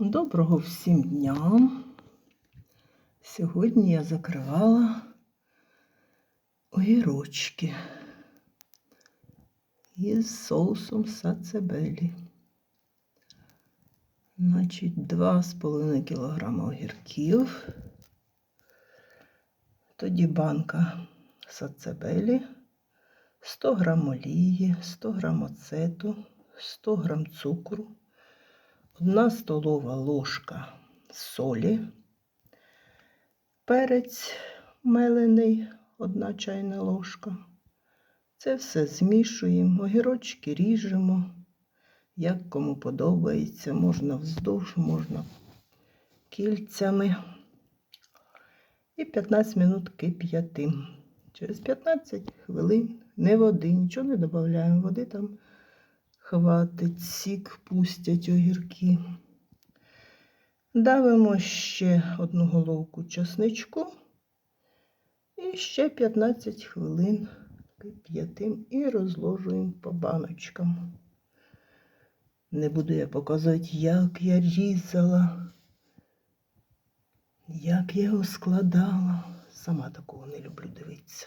Доброго всім дня. Сьогодні я закривала огірочки із соусом сацебелі. Значить, 2,5 кг огірків. Тоді банка сацебелі, 100 г олії, 100 г оцету, 100 г цукру. Одна столова ложка солі, перець мелений, одна чайна ложка. Це все змішуємо, огірочки ріжемо, як кому подобається, можна вздовж, можна кільцями. І 15 минут кип'ятим. Через 15 хвилин не води, нічого не додаємо, води там хватить, сік пустять огірки. Давимо ще одну головку часничку і ще 15 хвилин кип'ятим і розложуємо по баночкам. Не буду я показувати, як я різала, як я його складала. Сама такого не люблю дивитися.